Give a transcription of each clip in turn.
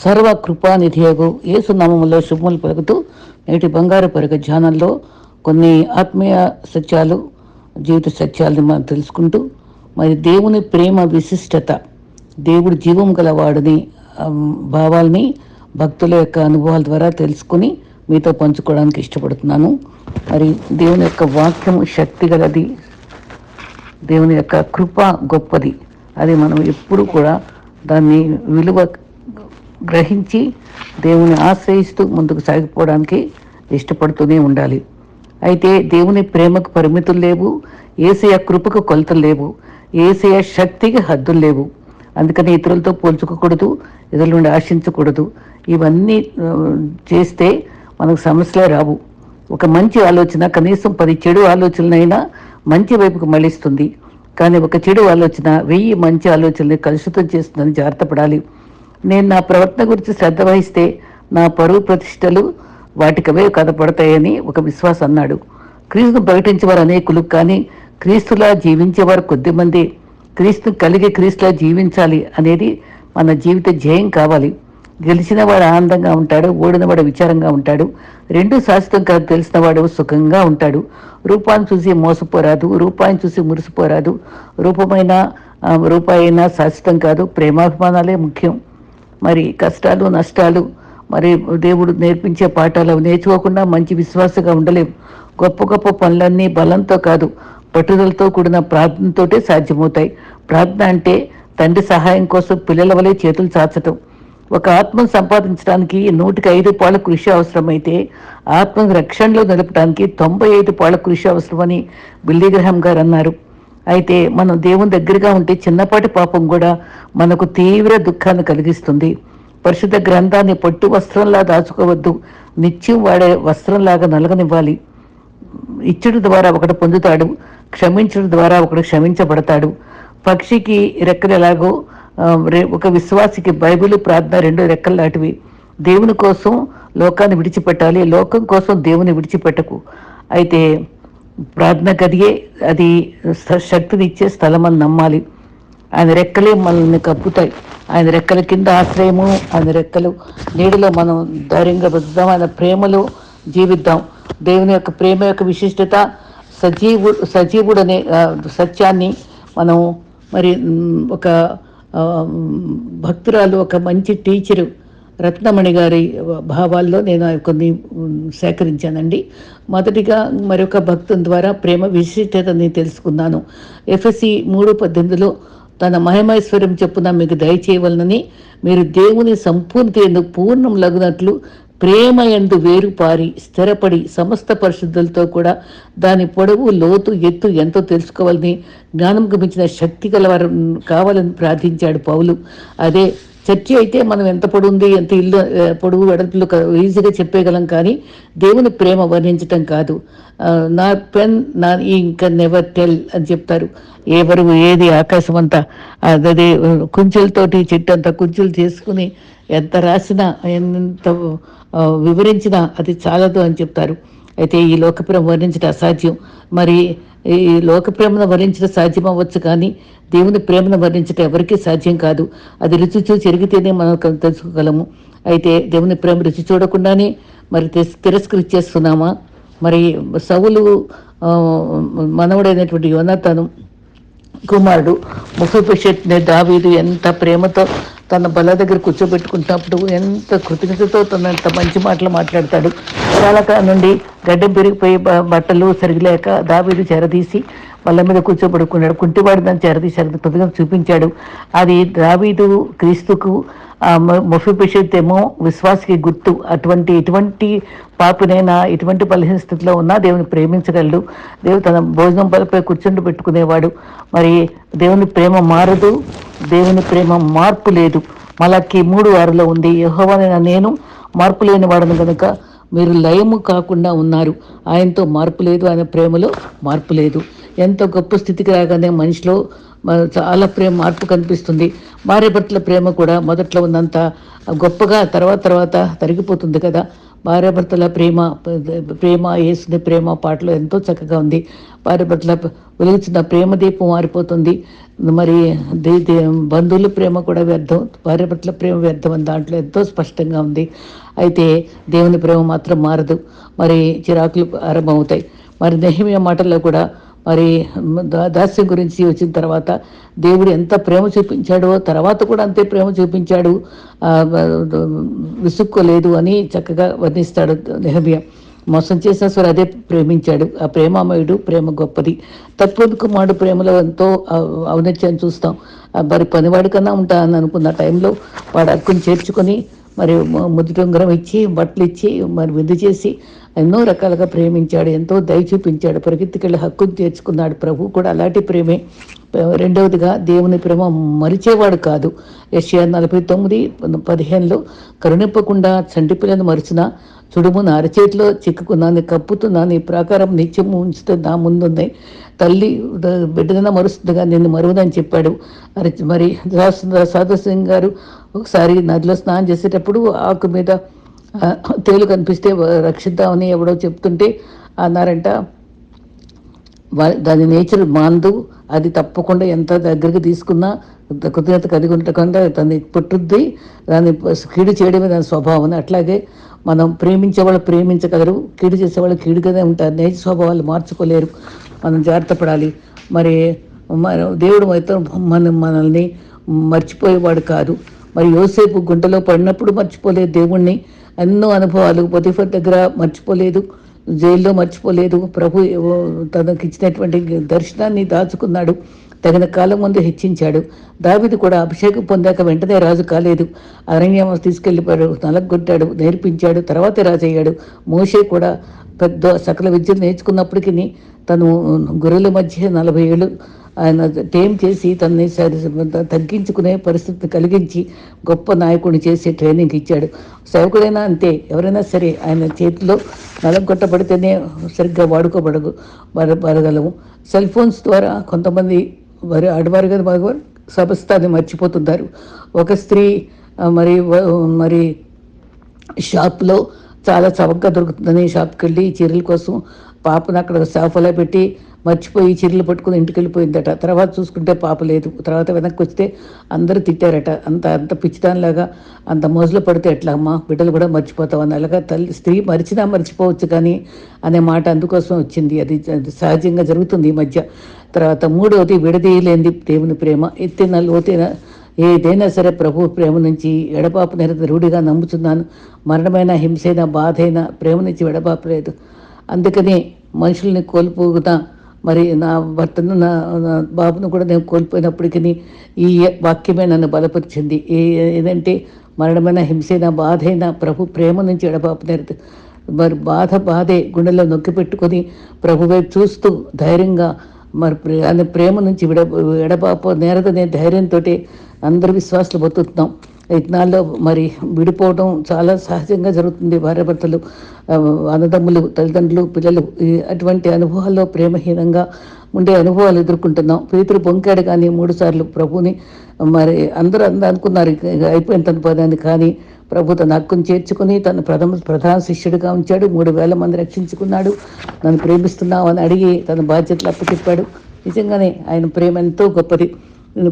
సర్వ కృపానిధియగు యేసు నామములో శుభములు పలుకుతూ నేటి బంగారు పరుగ ధ్యానంలో కొన్ని ఆత్మీయ సత్యాలు జీవిత సత్యాలను మనం తెలుసుకుంటూ మరి దేవుని ప్రేమ విశిష్టత దేవుడు జీవం గలవాడిని భావాల్ని భక్తుల యొక్క అనుభవాల ద్వారా తెలుసుకుని మీతో పంచుకోవడానికి ఇష్టపడుతున్నాను. మరి దేవుని యొక్క వాక్యం శక్తి గలది దేవుని యొక్క కృప గొప్పది. అది మనం ఎప్పుడు కూడా దాన్ని విలువ గ్రహించి దేవుని ఆశ్రయిస్తూ ముందుకు సాగిపోవడానికి ఇష్టపడుతూనే ఉండాలి. అయితే దేవుని ప్రేమకు పరిమితులు లేవు ఏసయ కృపకు కొలతలు లేవు ఏసయ శక్తికి హద్దులు లేవు. అందుకని ఇతరులతో పోల్చుకోకూడదు ఇతరుల నుండి ఆశించకూడదు. ఇవన్నీ చేస్తే మనకు సమస్యలే రావు. ఒక మంచి ఆలోచన కనీసం పది చెడు ఆలోచనలైనా మంచి వైపుకు మళ్ళిస్తుంది. కానీ ఒక చెడు ఆలోచన వెయ్యి మంచి ఆలోచనని కలుషితం చేస్తుందని జాగ్రత్త పడాలి నేను నా ప్రవర్తన గురించి శ్రద్ధ వహిస్తే నా పరువు ప్రతిష్టలు వాటికవే కథపడతాయని ఒక విశ్వాస అన్నాడు. క్రీస్తును ప్రకటించేవారు అనేకులు కానీ క్రీస్తులా జీవించేవారు కొద్దిమంది. క్రీస్తు కలిగి క్రీస్తులా జీవించాలి అనేది మన జీవిత ధ్యేయం కావాలి. గెలిచిన వాడు ఆనందంగా ఉంటాడు ఓడినవాడు విచారంగా ఉంటాడు రెండు శాశ్వతం కాదు తెలిసినవాడు సుఖంగా ఉంటాడు. రూపాన్ని చూసి మోసపోరాదు రూపాయిని చూసి మురిసిపోరాదు. రూపమైన ఆ, రూపాయి అయినా శాశ్వతం కాదు ప్రేమాభిమానాలే ముఖ్యం. మరి కష్టాలు నష్టాలు మరి దేవుడు నేర్పించే పాఠాలు అవి నేర్చుకోకుండా మంచి విశ్వాసగా ఉండలేము గొప్ప గొప్ప పనులన్నీ బలంతో కాదు పట్టుదలతో కూడిన ప్రార్థనతోటే సాధ్యమవుతాయి. ప్రార్థన అంటే తండ్రి సహాయం కోసం పిల్లల వలె చేతులు చాచటం. ఒక ఆత్మను సంపాదించడానికి నూటికి ఐదు పాళ్ళ కృషి అవసరమైతే ఆత్మను రక్షణలో నిలపడానికి తొంభై ఐదు పాళ్ళ కృషి అవసరమని బిల్లీగ్రహం గారు అన్నారు. అయితే మనం దేవుని దగ్గరగా ఉంటే చిన్నపాటి పాపం కూడా మనకు తీవ్ర దుఃఖాన్ని కలిగిస్తుంది. పరిశుద్ధ గ్రంథాన్ని పొట్టు వస్త్రంలా దాచుకోవద్దు. నిత్యం వాడే వస్త్రంలాగా నలగనివ్వాలి. ఇచ్చుడు ద్వారా ఒకడు పొందుతాడు. క్షమించడం ద్వారా ఒకడు క్షమించబడతాడు. పక్షికి రెక్కలు ఎలాగో ఒక విశ్వాసికి బైబిల్ ప్రార్థన రెండు రెక్కలు లాంటివి. దేవుని కోసం లోకాన్ని విడిచిపెట్టాలి. లోకం కోసం దేవుని విడిచిపెట్టకు. అయితే ప్రార్థన గదియే అది శక్తినిచ్చే స్థలం అని నమ్మాలి. ఆయన రెక్కలే మనల్ని కప్పుతాయి. ఆయన రెక్కల కింద ఆశ్రయము ఆయన రెక్కలు నీడలో మనం ధైర్యంగా బతుకుదాం ఆయన ప్రేమలో జీవిద్దాం. దేవుని యొక్క ప్రేమ యొక్క విశిష్టత సజీవుడు సజీవుడు అనే సత్యాన్ని మనం మరి ఒక భక్తురాలు ఒక మంచి టీచరు రత్నమణి గారి భావాల్లో నేను కొన్ని సేకరించానండి. మొదటిగా మరొక భక్తుని ద్వారా ప్రేమ విశిష్టతని తెలుసుకున్నాను. ఎఫ్ఎస్సి మూడు పద్దెనిమిదిలో తన మహిమైశ్వర్యం చెప్పున మీకు దయచేయవలనని మీరు దేవుని సంపూర్తి ఎందుకు పూర్ణం లగునట్లు ప్రేమ ఎందు వేరుపారి స్థిరపడి సమస్త పరిశుద్ధులతో కూడా దాని పొడవు లోతు ఎత్తు ఎంతో తెలుసుకోవాలని జ్ఞానం గమించిన శక్తి గలవారు కావాలని ప్రార్థించాడు పౌలు. అదే చర్చి అయితే మనం ఎంత పొడుంది ఎంత ఇల్లు పొడుగు వెడల్పులు ఈజీగా చెప్పేయగలం కానీ దేవుని ప్రేమ వర్ణించటం కాదు. నా పెన్ నా ఇంకా నెవర్ టెల్ అని చెప్తారు. ఎవరు ఏది ఆకాశం అంతా అదే కుంచెలతోటి చెట్టు అంతా కుంచెలు చేసుకుని ఎంత రాసినా ఎంత వివరించినా అది చాలదు అని చెప్తారు. అయితే ఈ లోకప్రేమ వర్ణించడం అసాధ్యం. మరి ఈ లోకప్రేమను వర్ణించడం సాధ్యం అవ్వచ్చు కానీ దేవుని ప్రేమను వర్ణించడం ఎవరికీ సాధ్యం కాదు. అది రుచి చూసి ఎరిగితేనే మనం తెలుసుకోగలము. అయితే దేవుని ప్రేమ రుచి చూడకుండానే మరి తిరస్కరించేస్తున్నామా మరి సవులు మనవుడైనటువంటి మనవడైనటువంటి యోనతను కుమారుడు ముఫిషెట్ని దావీదు ఎంత ప్రేమతో తన బల దగ్గర కూర్చోబెట్టుకుంటున్నప్పుడు ఎంత కృతజ్ఞతతో తన ఎంత మంచి మాటలు మాట్లాడతాడు. వాళ్ళక నుండి గడ్డం పెరిగిపోయి బట్టలు సరిగిలేక దావీదు చెరదీసి బల్ల మీద కూర్చోబెట్టుకున్నాడు కుంటివాడు దాన్ని చెరదీసి కృతజ్ఞత చూపించాడు. అది దావీదు క్రీస్తుకు మొఫిపిషత్ ఏమో విశ్వాసకి గుర్తు. అటువంటి ఎటువంటి పాపినైనా ఎటువంటి బలహీన స్థితిలో ఉన్నా దేవుని ప్రేమించగలడు. దేవుడు తన భోజనం బలపై కూర్చుండి పెట్టుకునేవాడు. మరి దేవుని ప్రేమ మారదు. దేవుని ప్రేమ మార్పు లేదు. మళ్ళీ మూడు వారిలో ఉంది. యెహోవానైన నేను మార్పు లేని వాడను కనుక మీరు లయము కాకుండా ఉన్నారు. ఆయనతో మార్పు లేదు. ఆయన ప్రేమలో మార్పు లేదు. ఎంత గొప్ప స్థితికి రాగానే మనిషిలో చాలా ప్రేమ మార్పు కనిపిస్తుంది. భార్య భర్తల ప్రేమ కూడా మొదట్లో ఉన్నంత గొప్పగా తర్వాత తర్వాత తరిగిపోతుంది కదా. భార్యాభర్తల ప్రేమ ప్రేమ ఏసుని ప్రేమ పాటలో ఎంతో చక్కగా ఉంది. భార్యాభర్తల వెలిగించిన ప్రేమ దీపం మారిపోతుంది. మరి దే దే బంధువుల ప్రేమ కూడా వ్యర్థం భార్యాభర్తల ప్రేమ వ్యర్థం అని దాంట్లో ఎంతో స్పష్టంగా ఉంది. అయితే దేవుని ప్రేమ మాత్రం మారదు. మరి చిరాకులు ఆరంభమవుతాయి. మరి నెహిమియా మాటల్లో కూడా మరి దాస్యం గురించి వచ్చిన తర్వాత దేవుడు ఎంత ప్రేమ చూపించాడో తర్వాత కూడా అంతే ప్రేమ చూపించాడు. విసుక్కోలేదు అని చక్కగా వర్ణిస్తాడు నెహమియా. మోసం చేసిన సరే అదే ప్రేమించాడు. ఆ ప్రేమామయుడు ప్రేమ గొప్పది. తత్వది కుమారుడు ప్రేమలో ఎంతో ఔ- ఔన్నత్యాన్ని చూస్తాం. మరి పనివాడి కన్నా ఉంటా అని అనుకున్న టైంలో వాడు అక్కుని చేర్చుకొని మరి ము- ముద్దు ఉంగరం ఇచ్చి బట్టలు ఇచ్చి మరి విందు చేసి ఎన్నో రకాలుగా ప్రేమించాడు ఎంతో దయ చూపించాడు పరిగెత్తుకెళ్ళి హక్కును తీర్చుకున్నాడు. ప్రభు కూడా అలాంటి ప్రేమే. రెండవదిగా దేవుని ప్రేమ మరిచేవాడు కాదు. యెషయా నలభై తొమ్మిది పదిహేనులో కరుణింపకుండా చంటి పిల్లను మరిచిన? చుడుము నా అరచేతిలో చిక్కుకున్నాను కప్పుతున్నా నీ ప్రాకారం నిత్యము ఉంచుతూ నా ముందున్నాయి తల్లి ద- మరుస్తుందిగా నిన్ను మరువదని చెప్పాడు. మరి మరి సాధు సింగ్ గారు ఒకసారి నదిలో స్నానం చేసేటప్పుడు ఆకు మీద తేలు కనిపిస్తే రక్షిద్దామని ఎవడో చెప్తుంటే అన్నారంట. దాని నేచర్ మాందు అది తప్పకుండా ఎంత దగ్గరికి తీసుకున్నా కృతజ్ఞత కలిగి ఉండకుండా దాన్ని పుట్టుద్ది దాన్ని కీడు చేయడమే దాని స్వభావం. అట్లాగే మనం ప్రేమించే వాళ్ళు ప్రేమించగలరు కీడు చేసే వాళ్ళు కీడుగానే ఉంటారు నేచ స్వభావాలు మార్చుకోలేరు. మనం జాగ్రత్త పడాలి. మరి దేవుడు అయితే మన మనల్ని మర్చిపోయేవాడు కాదు. మరి యోసేపు గుంటలో పడినప్పుడు మర్చిపోలేదు దేవుణ్ణి. ఎన్నో అనుభవాలు. పొతిఫర్ దగ్గర మర్చిపోలేదు. జైల్లో మర్చిపోలేదు. ప్రభు తనకి ఇచ్చినటువంటి దర్శనాన్ని దాచుకున్నాడు. తగిన కాలం ముందు హెచ్చించాడు. దావిది కూడా అభిషేకం పొందాక వెంటనే రాజు కాలేదు. అరణ్యం తీసుకెళ్ళిపోయాడు. నలగొట్టాడు. నేర్పించాడు. తర్వాతే రాజు అయ్యాడు మోషే కూడా పెద్ద సకల విద్యలు నేర్చుకున్నప్పటికీ తను గొర్రెల మధ్య నలభై ఏళ్ళు ఆయన టేమ్ చేసి తనని తగ్గించుకునే పరిస్థితిని కలిగించి గొప్ప నాయకుడిని చేసి ట్రైనింగ్ ఇచ్చాడు. సేవకుడైనా అంతే. ఎవరైనా సరే ఆయన చేతిలో నలం కొట్టబడితేనే సరిగ్గా వాడుకోబడగు బడ- బడగలము సెల్ ఫోన్స్ ద్వారా కొంతమంది వారి ఆడవారు కదా మగవారు సమస్తాన్ని మర్చిపోతున్నారు ఒక స్త్రీ మరి మరి షాప్లో చాలా చవకగా దొరుకుతుందని షాప్కి వెళ్ళి చీరల కోసం పాపను అక్కడ సాఫలో పెట్టి మర్చిపోయి చీరలు పట్టుకుని ఇంటికి వెళ్ళిపోయిందట తర్వాత చూసుకుంటే పాప లేదు. తర్వాత వెనక్కి వస్తే అందరూ తిట్టారట. అంత అంత పిచ్చిదానిలాగా అంత మోజులో పడితే ఎట్లా అమ్మా? బిడ్డలు కూడా మర్చిపోతావు అని. అలాగా తల్లి స్త్రీ మరిచినా మర్చిపోవచ్చు కానీ అనే మాట అందుకోసం వచ్చింది. అది సహజంగా జరుగుతుంది ఈ మధ్య. తర్వాత మూడవది విడదీయలేంది దేవుని ప్రేమ. ఎత్తిన లోతైన ఏదైనా సరే ప్రభు ప్రేమ నుంచి ఎడబాపు నిరత రూఢిగా నమ్ముతున్నాను మరణమైన హింసైన బాధైన ప్రేమ నుంచి ఎడబాపలేదు అందుకని మనుషుల్ని కోల్పోగుతా మరి నా భర్తను నా నా బాబును కూడా నేను కోల్పోయినప్పటికీ ఈ వాక్యమే నన్ను బలపరిచింది. ఏ ఏదంటే మరణమైన హింసైన బాధైనా ప్రభు ప్రేమ నుంచి ఎడబాపు మరి బాధ బాధే గుండెలో నొక్కి పెట్టుకొని ప్రభు వైపు చూస్తూ ధైర్యంగా మరి ప్రే- ఆయన ప్రేమ నుంచి విడ ఎడబాప నేరదనే ధైర్యంతో అందరు విశ్వాసాలు బతుకుతున్నాం. యజ్ఞాల్లో మరి విడిపోవడం చాలా సహజంగా జరుగుతుంది. భార్యాభర్తలు అన్నదమ్ములు తల్లిదండ్రులు పిల్లలు అటువంటి అనుభవాల్లో ప్రేమహీనంగా ఉండే అనుభవాలు ఎదుర్కొంటున్నాం. పేతురు బొంకాడు కానీ మూడుసార్లు ప్రభుని మరి అందరూ అందరూ అనుకున్నారు. అయిపోయిన తన పదాన్ని కానీ ప్రభు తన హక్కును చేర్చుకుని తన ప్రథమ ప్రధాన శిష్యుడిగా ఉంచాడు. మూడు వేల మంది రక్షించుకున్నాడు. నన్ను ప్రేమిస్తున్నావు అని అడిగి తన బాధ్యతలు అప్పచెప్పాడు. నిజంగానే ఆయన ప్రేమ ఎంతో గొప్పది.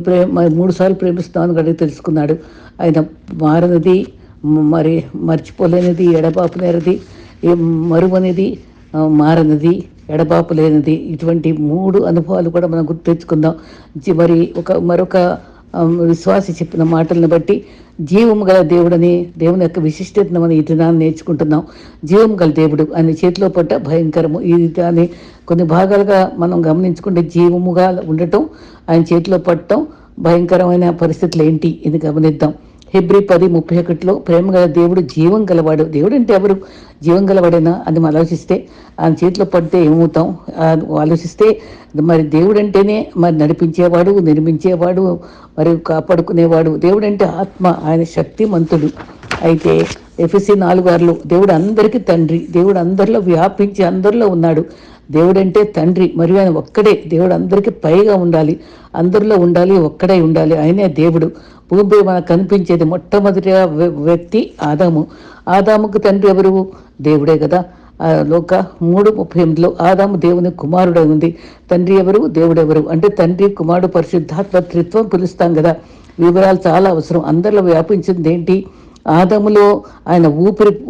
ప్రేమ మూడు సార్లు ప్రేమిస్తున్నాను అడిగి తెలుసుకున్నాడు. ఆయన మారనిది మరి మర్చిపోలేనిది ఎడబాపు లేనిది ఏ మరువనిది మారనిది ఎడబాపు లేనిది. ఇటువంటి మూడు అనుభవాలు కూడా మనం గుర్తు తెచ్చుకుందాం. మరి ఒక మరొక విశ్వాసి చెప్పిన మాటలను బట్టి జీవము గల దేవుడని దేవుని యొక్క విశిష్టతను మనం ఈ దినాన్ని నేర్చుకుంటున్నాం. జీవం గల దేవుడు ఆయన చేతిలో పట్ట భయంకరము. ఈ దాన్ని కొన్ని భాగాలుగా మనం గమనించుకుంటే జీవముగా ఉండటం ఆయన చేతిలో పట్టడం భయంకరమైన పరిస్థితులు ఏంటి ఇది గమనిద్దాం. హెబ్రి పది ముప్పై ఒకటిలో ప్రేమ గల దేవుడు జీవం గలవాడు. దేవుడు అంటే ఎవరు? జీవం గలవాడేనా? అని మనం ఆలోచిస్తే ఆయన చేతిలో పడితే ఏమవుతాం? ఆలోచిస్తే మరి దేవుడు అంటేనే మరి నడిపించేవాడు నిర్మించేవాడు మరియు కాపాడుకునేవాడు. దేవుడు అంటే ఆత్మ ఆయన శక్తిమంతుడు. అయితే ఎఫ్ఎస్సి నాలుగు ఆరులో దేవుడు అందరికీ తండ్రి దేవుడు అందరిలో వ్యాపించి అందరిలో ఉన్నాడు. దేవుడంటే తండ్రి మరియు ఆయన ఒక్కడే. దేవుడు అందరికీ పైగా ఉండాలి. అందరిలో ఉండాలి ఒక్కడే ఉండాలి. ఆయనే దేవుడు. భూమిపై మనకు కనిపించేది మొట్టమొదటి వ్యక్తి ఆదాము. ఆదాముకు తండ్రి ఎవరు? దేవుడే కదా. లోక మూడు ముప్పై ఎనిమిదిలో ఆదాము దేవుని కుమారుడై ఉంది. తండ్రి ఎవరు? దేవుడెవరు అంటే తండ్రి కుమారుడు పరిశుద్ధాత్మ త్రిత్వం పిలుస్తాం కదా. వివరాలు చాలా అవసరం. అందరిలో వ్యాపించింది ఏంటి? ఆదములో ఆయన ఊపిరి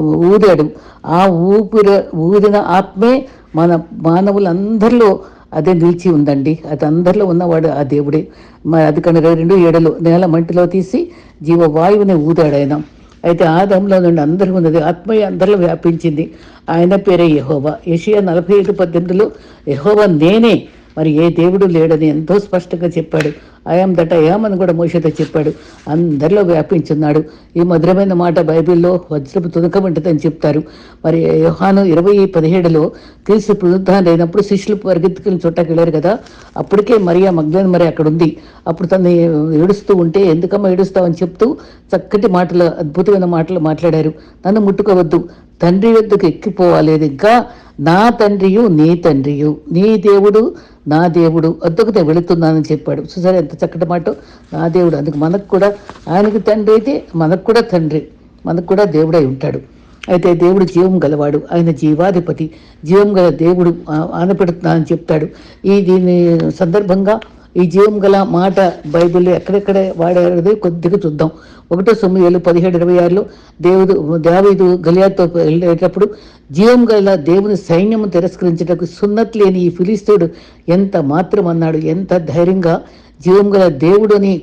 ఊదాడు. ఆ ఊపిరి ఊదిన ఆత్మే మన మానవులందరిలో అదే నిలిచి ఉందండి. అది అందరిలో ఉన్నవాడు ఆ దేవుడే. మరి అది కానీ ఇరవై రెండు ఏడలు నేల మంటిలో తీసి జీవవాయువుని ఊదాడు ఆయన. అయితే ఆదంలో నుండి అందరూ ఉన్నది ఆత్మీయ అందరిలో వ్యాపించింది. ఆయన పేరే యహోవా. ఏషియా నలభై ఐదు పద్దెనిమిదిలో యహోవా నేనే. మరి ఏ దేవుడు లేడని ఎంతో స్పష్టంగా చెప్పాడు. అయాం దట అని కూడా మోషతో చెప్పాడు. అందరిలో వ్యాపించున్నాడు. ఈ మధురమైన మాట బైబిల్లో వజ్రపు తునక వంటిదని చెప్తారు. మరి యోహాను ఇరవై పదిహేడులో క్రీస్తు పునరుద్ధానం శిష్యులు పరిగెత్తుకుని చుట్టాకి వెళ్ళారు కదా అప్పటికే మరియా మగ్లేని మరి అక్కడ ఉంది అప్పుడు తను ఏడుస్తూ ఉంటే ఎందుకమ్మా ఏడుస్తావని? చెప్తూ చక్కటి మాటలు అద్భుతమైన మాటలు మాట్లాడారు. నన్ను ముట్టుకోవద్దు. తండ్రి వద్దకు ఎక్కిపోవాలేదు ఇంకా. నా తండ్రియు నీ తండ్రియు. నీ దేవుడు నా దేవుడు. వద్దకు వెళుతున్నానని చెప్పాడు. చూసారా ఎంత చక్కటి మాట? నా దేవుడు. అందుకు మనకు కూడా ఆయనకి తండ్రి అయితే మనకు కూడా తండ్రి. మనకు కూడా దేవుడై ఉంటాడు. అయితే దేవుడు జీవం గలవాడు. ఆయన జీవాధిపతి. జీవం గల దేవుడు ఆనపెడుతున్నా అని చెప్తాడు. ఈ దీని సందర్భంగా ఈ జీవం గల మాట బైబిల్లో ఎక్కడెక్కడ వాడేది కొద్దిగా చూద్దాం. ఒకటో సమయాలు పదిహేడు ఇరవై ఆరులో దేవుడు దావీదు గలియాతో వెళ్ళేటప్పుడు జీవం గల దేవుని సైన్యము తిరస్కరించటకు సున్నతి లేని ఈ ఫిలిస్తీయుడు ఎంత మాత్రం అన్నాడు ఎంత ధైర్యంగా జీవం గల దేవుడు అని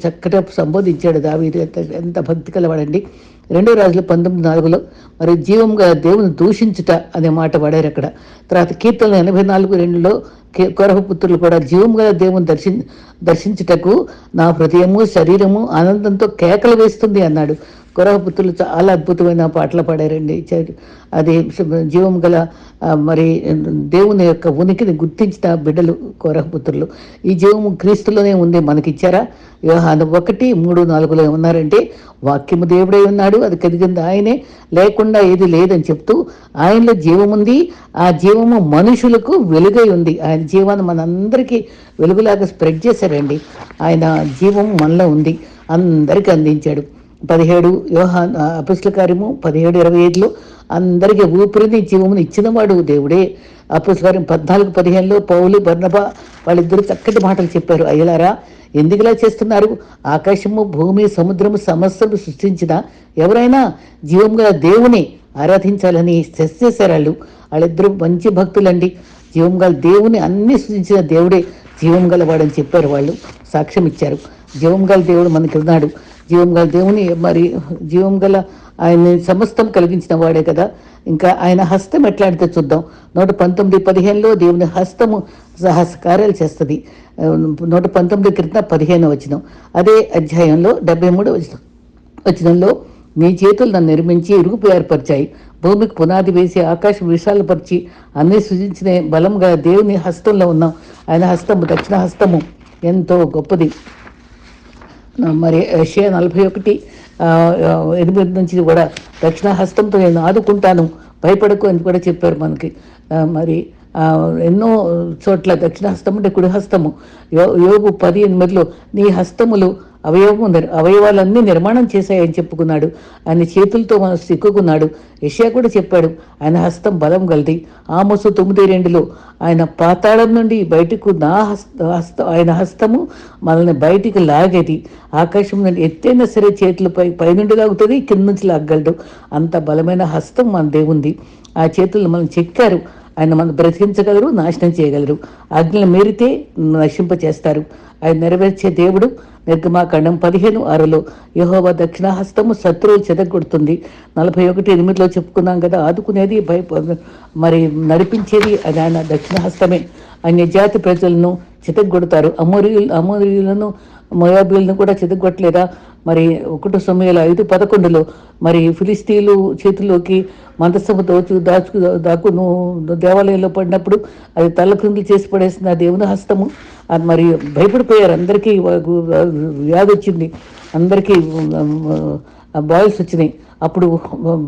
సంబోధించాడు దావీదు. ఎంత ఎంత భక్తి కలవాడండి. రెండో రాజులు పంతొమ్మిది నాలుగులో మరి జీవం గల దేవుని దూషించుట అనే మాట వాడారు అక్కడ. తర్వాత కీర్తన ఎనభై నాలుగు రెండులో కే- కొరహ పుత్రులు కూడా జీవం గల దేవుని దర్శి దర్శించుటకు నా హృదయము శరీరము ఆనందంతో కేకలు వేస్తుంది అన్నాడు. కురహపుత్రులు చాలా అద్భుతమైన పాటలు పాడారండి. చ- అది జీవం గల మరి దేవుని యొక్క ఉనికిని గుర్తించిన బిడ్డలు కురహపుత్రులు. ఈ జీవము క్రీస్తులోనే ఉంది మనకిచ్చారా? యోహాను ఒకటి మూడు నాలుగులో ఉన్నారంటే వాక్యము దేవుడై ఉన్నాడు అది కలిగింది ఆయనే లేకుండా ఏది లేదని చెప్తూ ఆయనలో జీవముంది ఆ జీవము మనుషులకు వెలుగై ఉంది. ఆయన జీవాన్ని మనందరికీ వెలుగులాగా స్ప్రెడ్ చేశారండి. ఆయన జీవం మనలో ఉంది అందరికీ అందించాడు. పదిహేడు యోహాన్ అపుస్ల కార్యము పదిహేడు ఇరవై ఐదులో అందరికీ ఊపిరిని జీవముని ఇచ్చినవాడు దేవుడే. అపుస్ల కార్యం పద్నాలుగు పదిహేనులో పౌలు బర్ణబ వాళ్ళిద్దరు చక్కటి మాటలు చెప్పారు. అయ్యలారా ఎందుకు ఇలా చేస్తున్నారు? ఆకాశము భూమి సముద్రము సమస్యలు సృష్టించిన ఎవరైనా జీవం గల దేవుని ఆరాధించాలని సెస్ చేశారు వాళ్ళు. వాళ్ళిద్దరూ మంచి భక్తులండి. జీవం గల దేవుని అన్ని సృష్టించిన దేవుడే జీవం గలవాడని చెప్పారు వాళ్ళు. సాక్ష్యం ఇచ్చారు. జీవం గల దేవుడు మనకి ఉన్నాడు. జీవం గల దేవుని మరి జీవం గల ఆయన సమస్తం కలిగించిన వాడే కదా. ఇంకా ఆయన హస్తం ఎట్లాంటిదో చూద్దాం. నూట పంతొమ్మిది పదిహేనులో దేవుని హస్తము సహస్ర కార్యాలు చేస్తుంది నూట పంతొమ్మిది క్రితం పదిహేను వచనం. అదే అధ్యాయంలో డెబ్బై మూడు వచ్చిన వచనంలో మీ చేతులు నన్ను నిర్మించి ఇరుగుపు ఏర్పరిచాయి. భూమికి పునాది వేసి ఆకాశం విశాలపరిచి అన్ని సృజించిన బలంగా దేవుని హస్తంలో ఉన్నాం. ఆయన హస్తము దక్షిణ హస్తము ఎంతో గొప్పది. మరి ఏషియా నలభై ఒకటి ఎనిమిది నుంచి కూడా దక్షిణ హస్తంతో నేను ఆదుకుంటాను. భయపడకు అని కూడా చెప్పారు మనకి. మరి ఎన్నో చోట్ల దక్షిణ హస్తం అంటే కుడి హస్తము. యో యోగు పది ఎనిమిదిలో నీ హస్తములు అవయవము అవయవాలన్నీ నిర్మాణం చేశాయని చెప్పుకున్నాడు. ఆయన చేతులతో మనం సిక్కుకున్నాడు యషియా కూడా చెప్పాడు ఆయన హస్తం బలం గలది. ఆమోసు తొమ్మిది రెండులో ఆయన పాతాళం నుండి బయటకు నా హస్త హస్త ఆయన హస్తము మనల్ని బయటికి లాగేది. ఆకాశం నుండి ఎత్తైనా సరే చేతులపై పైనుండి లాగుతుంది కింద నుంచి లాగలడు అంత బలమైన హస్తం మన దేవుంది. ఆ చేతులు మనం చెక్కారు. ఆయన మనం బ్రతికించగలరు నాశనం చేయగలరు. అగ్నిని మీరితే నశింప చేస్తారు ఆయన నెరవేర్చే దేవుడు నిర్గమాకాండం పదిహేను ఆరులో యహోవా దక్షిణ హస్తము శత్రువులు చెదగొడుతుంది నలభై ఒకటి ఎనిమిదిలో చెప్పుకున్నాం కదా ఆదుకునేది భయ మరి నడిపించేది అది ఆయన దక్షిణ హస్తమే జాతి ప్రజలను చితగొడతారు అమోరియులు అమోరియులను మొయాబీలను కూడా చితగొట్టలేదా మరి ఒకటో సమయంలో ఐదు పదకొండులో మరి ఫిలిస్తీన్లు చేతిలోకి మందసము దోచు దాచుకు దాకును దేవాలయంలో పడినప్పుడు అది తల క్రిందులు చేసి పడేసిన ఆ దేవుని హస్తము. అది మరి భయపడిపోయారు. అందరికీ వ్యాధి వచ్చింది. అందరికీ బాయిల్స్ వచ్చినాయి. అప్పుడు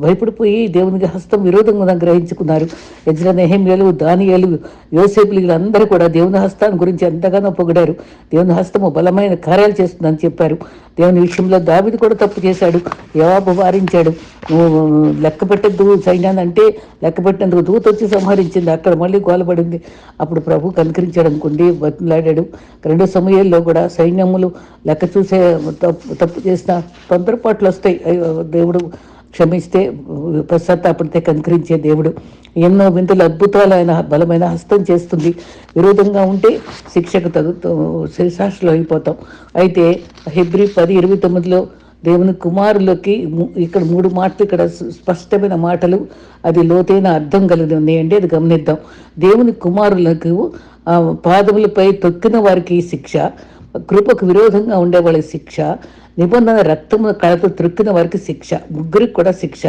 భయపడిపోయి దేవునికి హస్తం విరోధంగా గ్రహించుకున్నారు. ఎజ్ర నెహమ్యలు దానియాలు యోసేపులు వీళ్ళందరూ కూడా దేవుని హస్తాన్ని గురించి ఎంతగానో పొగిడారు. దేవుని హస్తము బలమైన కార్యాలు చేస్తుందని చెప్పారు. దేవుని విషయంలో దావిది కూడా తప్పు చేశాడు యవాబు వారించాడు. నువ్వు లెక్క పెట్టద్దు సైన్యాన్ని అంటే లెక్క పెట్టేందుకు దూత వచ్చి సంహరించింది అక్కడ మళ్ళీ గోలపడింది. అప్పుడు ప్రభు కనుకరించాడు అనుకోండి బతిలాడాడు రెండో సమయాల్లో కూడా సైన్యములు లెక్క చూసే తప్పు తప్పు చేసిన తొందరపాట్లు వస్తాయి. దేవుడు క్షమిస్తే పశ్చాత్తాపడితే కనుకరించే దేవుడు. ఎన్నో వింతలు అద్భుతాలు ఆయన బలమైన హస్తం చేస్తుంది. విరోధంగా ఉంటే శిక్షకు తగ్గుతూ శిశాస్త్రలో అయిపోతాం. అయితే హెబ్రి పది ఇరవై తొమ్మిదిలో దేవుని కుమారులకి ఇక్కడ మూడు మాటలు ఇక్కడ స్పష్టమైన మాటలు అది లోతైన అర్థం కలిగి ఉన్నాయండి అది గమనిద్దాం. దేవుని కుమారులకు పాదములపై తొక్కిన వారికి శిక్ష కృపకు విరోధంగా ఉండే వాళ్ళ శిక్ష నిబంధన రక్తము కళతో త్రొక్కిన వారికి శిక్ష ముగ్గురికి కూడా శిక్ష.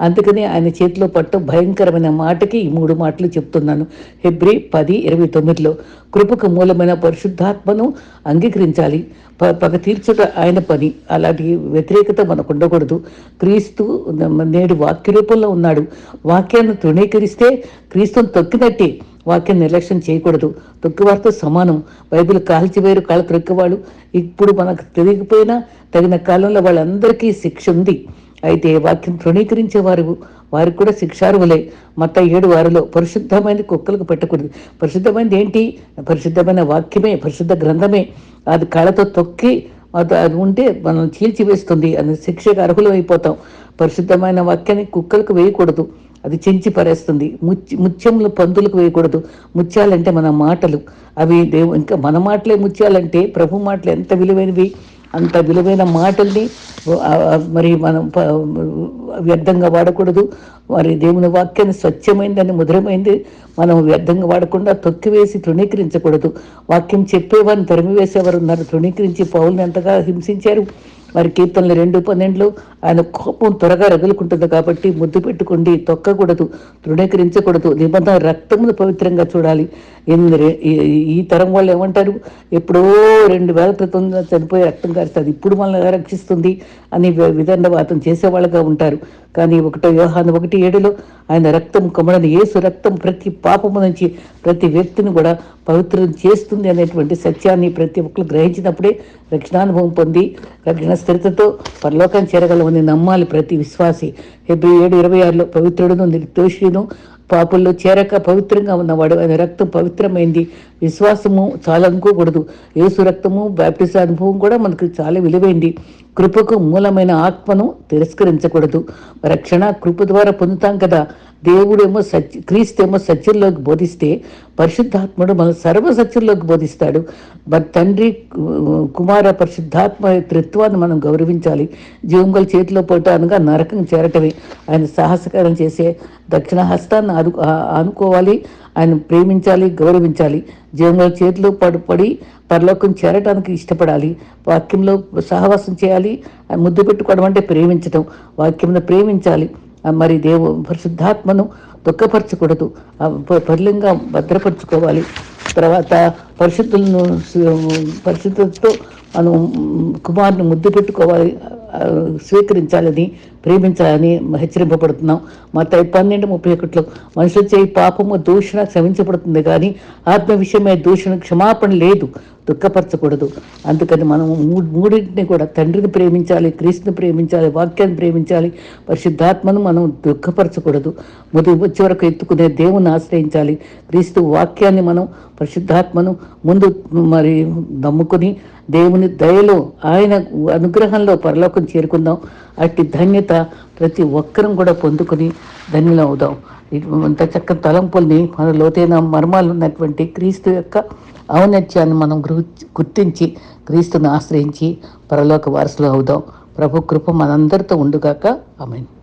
అందుకని ఆయన చేతిలో పట్టు భయంకరమైన మాటకి ఈ మూడు మాటలు చెప్తున్నాను. ఫిబ్రి పది ఇరవై తొమ్మిదిలో కృపకు మూలమైన పరిశుద్ధాత్మను అంగీకరించాలి. ప- పగ తీర్చుట ఆయన పని. అలాంటి వ్యతిరేకత మనకు ఉండకూడదు. క్రీస్తు నేడు వాక్య రూపంలో ఉన్నాడు. వాక్యాన్ని తృణీకరిస్తే క్రీస్తుని తొక్కినట్టే. వాక్యం నిర్లక్ష్యం చేయకూడదు. తొక్కువారితో సమానం. బైబిల్ కాల్చివేరు కాళ్ళ త్రొక్కేవాళ్ళు ఇప్పుడు మనకు తెలియకపోయినా తగిన కాలంలో వాళ్ళందరికీ శిక్ష ఉంది. అయితే వాక్యం తృణీకరించే వారు వారికి కూడా శిక్షార్హులే. మత ఏడు వారిలో పరిశుద్ధమైనది కుక్కలకు పెట్టకూడదు. పరిశుద్ధమైనది ఏంటి? పరిశుద్ధమైన వాక్యమే పరిశుద్ధ గ్రంథమే. అది కాళ్ళతో తొక్కి అది అది ఉంటే మనం చీల్చివేస్తుంది. అని శిక్షకు అర్హులం అయిపోతాం. పరిశుద్ధమైన వాక్యాన్ని కుక్కలకు వేయకూడదు. అది చెంచి పరేస్తుంది. ముత్య ముత్యములు పందులకు వేయకూడదు. ముత్యాలంటే మన మాటలు. అవి దేవు ఇంకా మన మాటలే ముత్యాలంటే ప్రభు మాటలు ఎంత విలువైనవి? అంత విలువైన మాటల్ని మరి మనం వ్యర్థంగా వాడకూడదు. మరి దేవుని వాక్యాన్ని స్వచ్ఛమైందని మధురమైంది మనం వ్యర్థంగా వాడకుండా తొక్కివేసి తృణీకరించకూడదు. వాక్యం చెప్పేవారిని తరిమివేసేవారు ఉన్నారు. తృణీకరించి పౌల్ని ఎంతగా హింసించారు? మరి కీర్తనలు రెండు పన్నెండులో ఆయన కోపం త్వరగా రగులుకుంటుంది కాబట్టి ముద్దు పెట్టుకోండి తొక్కకూడదు తృణీకరించకూడదు నిబంధన రక్తమును పవిత్రంగా చూడాలి. ఈ- తరం వాళ్ళు ఏమంటారు? ఎప్పుడో రెండు వేల క్రితం చనిపోయి రక్తం కారుస్తుంది ఇప్పుడు మనల్ని రక్షిస్తుంది అని వి- విదండవాదం చేసేవాళ్ళుగా ఉంటారు. కానీ ఒకటో వ్యవహారం ఒకటి ఏడులో ఆయన రక్తం కొమడని యేసు రక్తం ప్రతి పాపము నుంచి ప్రతి వ్యక్తిని కూడా పవిత్రం చేస్తుంది అనేటువంటి సత్యాన్ని ప్రతి ఒక్కరు గ్రహించినప్పుడే రక్షణానుభవం పొంది రక్షణ స్థిరతతో పరలోకం చేరగలమని నమ్మాలి ప్రతి విశ్వాసి. ఫిబ్రవరి ఏడు ఇరవై ఆరులో పవిత్రుడును నిర్దోషిను పాపుల్లో చేరక పవిత్రంగా ఉన్నవాడు. ఆయన రక్తం పవిత్రమైంది. విశ్వాసము చాలా అనుకోకూడదు యేసు రక్తము బ్యాప్టిస్ అనుభవం కూడా మనకు చాలా విలువైంది. కృపకు మూలమైన ఆత్మను తిరస్కరించకూడదు. రక్షణ కృప ద్వారా పొందుతాం కదా. దేవుడేమో సత్య క్రీస్తేమో సత్యంలోకి బోధిస్తే పరిశుద్ధాత్ముడు మన సర్వ సత్యంలోకి బోధిస్తాడు. మరి తండ్రి కుమార పరిశుద్ధాత్మ త్రిత్వాన్ని మనం గౌరవించాలి. జీవంగల చేతిలో పోటీ అనగా నరకం చేరటమే. ఆయన సాహసకారం చేసే దక్షిణ హస్తాన్ని అను అనుకోవాలి ఆనుకోవాలి. ఆయన ప్రేమించాలి గౌరవించాలి. జీవంగల చేతిలో పడి పడి పరలోకం చేరటానికి ఇష్టపడాలి. వాక్యంలో సహవాసం చేయాలి. ముద్దు పెట్టుకోవడం అంటే ప్రేమించడం వాక్యంలో ప్రేమించాలి. మరి దేవు పరిశుద్ధాత్మను దుఃఖపరచకూడదు. ఆ పరిలంగా భద్రపరచుకోవాలి. తర్వాత పరిశుద్ధులను పరిశుద్ధులతో మనం కుమారుని ముద్దు పెట్టుకోవాలి. స్వీకరించాలని ప్రేమించాలని హెచ్చరింపబడుతున్నాం. మత పన్నెండు ముప్పై ఒకటిలో మనుషులు చేయి పాపము దూషణ క్షమించబడుతుంది కానీ ఆత్మ విషయమై దూషణ క్షమాపణ లేదు దుఃఖపరచకూడదు. అందుకని మనం మూడింటిని కూడా తండ్రిని ప్రేమించాలి క్రీస్తుని ప్రేమించాలి వాక్యాన్ని ప్రేమించాలి పరిశుద్ధాత్మను మనం దుఃఖపరచకూడదు. ముందు వచ్చే వరకు ఎత్తుకునే దేవుని ఆశ్రయించాలి. క్రీస్తు వాక్యాన్ని మనం పరిశుద్ధాత్మను ముందు మరి నమ్ముకుని దేవుని దయలో ఆయన అనుగ్రహంలో పరలోక చేరుకుందాం. అట్టి ధన్యత ప్రతి ఒక్కరం కూడా పొందుకుని ధన్యులం అవుదాం. ఇంత చక్కని తలంపుల్ని మన లోతైన మర్మాలు ఉన్నటువంటి క్రీస్తు యొక్క ఔన్నత్యాన్ని మనం గుర్తించి క్రీస్తుని ఆశ్రయించి పరలోక వారసులు అవుదాం. ప్రభు కృప మనందరితో ఉండుగాక. ఆమెను.